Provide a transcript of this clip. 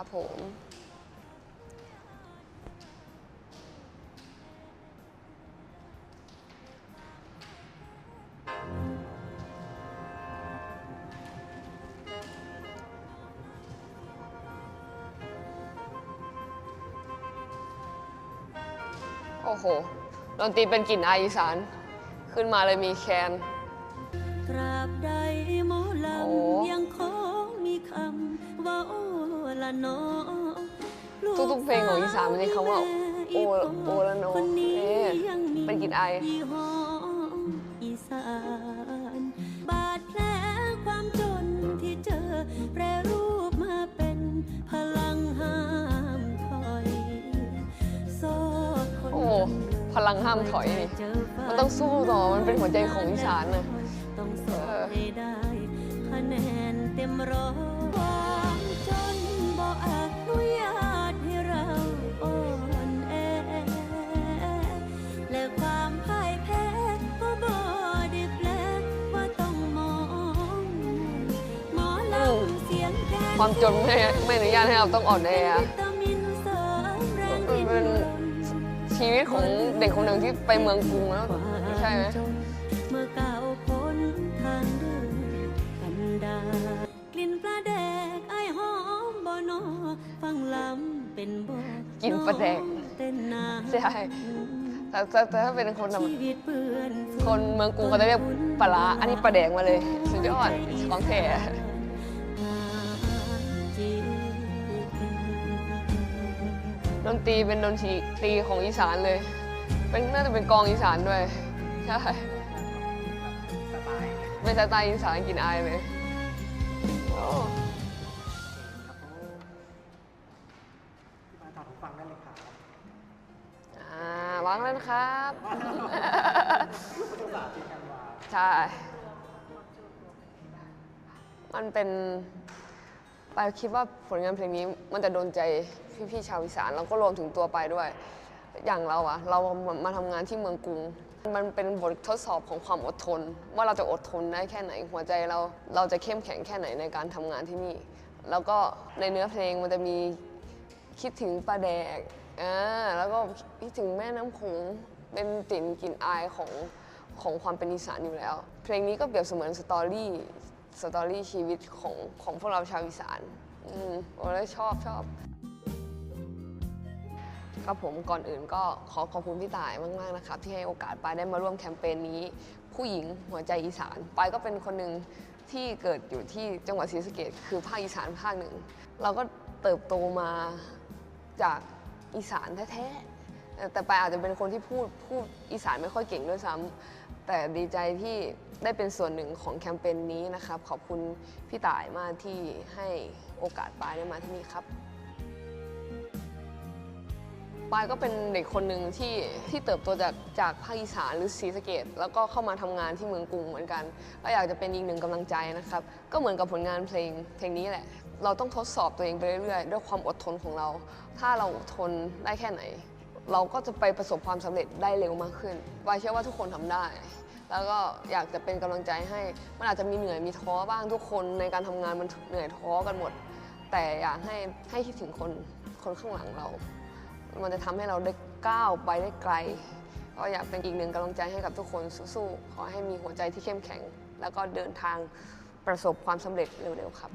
ครับผมโอ้โหดนตรีเป็นกลิ่นอายอีสาน ขึ้นมาเลยมีแคน ตราบใดหมอลโอ้ำยังคงมีคำว่าโอละนอ ทุกๆเพลงของอีสานมันมีคำว่าโอโอละนอคนนี้เอ๊ะยังมีเป็นกลิ่นอายยี่ห้ออีสานบาดแผลความจนที่เจอแปรรูปมาเป็นพลังห้ามถอยโซ่คนโอ้พลังห้ามถอยนี่เจฟ้ามันต้องสู้ต่อมันเป็นหัวใจของอีสานนะต้องสอบให้ได้คะแนนเต็มร้อย คนความจนไม่ไม่อนุญาตให้เราต้องอ่อนแอวิตามินเสริมแรงดิ้นรนชีวิตของเด็กคนหนึ่งที่ไปเมืองกรุงแล้วใช่ไหมเมื่อก้าวพ้นทางเดินกันดากลิ่นปลาแดกไอายหอมบ่นอฟังลำเป็นบ่กินปลาแดกเต้นนาใช่แต่แต่แต่ถ้าเป็นคนธรรมชีวิตเปื้อนคนเมืองกรุงเขาจะเรียกปลาร้าอันนี้ปลาแดงมาเลย สุดยอดของแท้ ดนตรีเป็นดนตรีตีของอีสานเลย เป็นน่าจะเป็นกลองอีสานด้วย ใช่เป็นสไตล์อีสานกลินอายเลยโอ้มาถอดหูฟังได้เลยครับอ่าวางแล้วนะครับภาษาจีนกันวาใช่ มันเป็น ปายคิดว่าผลงานเพลงนี้มันจะโดนใจพี่ๆชาวอีสานแล้วก็รวมถึงตัวไปด้วย อย่างเราอะเรามาทำงานที่เมืองกรุง มันเป็นบททดสอบของความอดทน ว่าเราจะอดทนได้แค่ไหนหัวใจเราเราจะเข้มแข็งแค่ไหนในการทำงานที่นี่ แล้วก็ในเนื้อเพลงมันจะมีคิดถึงปลาแดกอ่าแล้วก็คิดถึงแม่น้ำโขงเป็นกลิ่นกลิ่นอายของของความเป็นอีสานอยู่แล้ว เพลงนี้ก็เปรียบเสมือนสตอรี่ สตอรี่ชีวิตของของพวกเราชาวอีสานอืมโอ้แล้ชอบชอบครับผมก่อนอื่นก็ขอขอบคุณพี่ต่ายมาก ๆ นะครับ ที่ให้โอกาสปายได้มาร่วมแคมเปญนี้ ผู้หญิงหัวใจอีสานปายก็เป็นคนหนึ่งที่เกิดอยู่ที่จังหวัดศรีสะเกดคือภาคอีสานภาคหนึ่ง เราก็เติบโตมาจากอีสานแท้ ๆ แต่ปายอาจจะเป็นคนที่พูดพูดอีสานไม่ค่อยเก่งด้วยซ้ำ แต่ดีใจที่ได้เป็นส่วนหนึ่งของแคมเปญนี้นะครับ ขอบคุณพี่ต่ายมากที่ให้โอกาสปายได้มาที่นี่ครับปายก็เป็นเด็กคนหนึ่งที่ที่เติบโตจากจากภาคอีสานหรือศรีสะเกดแล้วก็เข้ามาทำงานที่เมืองกรุงเหมือนกัน ก็อยากจะเป็นอีกหนึ่งกำลังใจนะครับ ก็เหมือนกับผลงานเพลงเพลงนี้แหละ เราต้องทดสอบตัวเองไปเรื่อยๆ ด้วยความอดทนของเรา ถ้าเราทนได้แค่ไหน เราก็จะไปประสบความสำเร็จได้เร็วมากขึ้นปายเชื่อว่าทุกคนทำได้ แล้วก็อยากจะเป็นกำลังใจให้ มันอาจจะมีเหนื่อยมีท้อบ้างทุกคนในการทำงานมันเหนื่อยท้อกันหมด แต่อยากให้ให้คิดถึงคนคนข้างหลังเรา มันจะทำให้เราได้ก้าวไปได้ไกล ก็อยากเป็นอีกหนึ่งกำลังใจให้กับทุกคนสู้ๆขอให้มีหัวใจที่เข้มแข็ง แล้วก็เดินทางประสบความสำเร็จเร็วๆครับ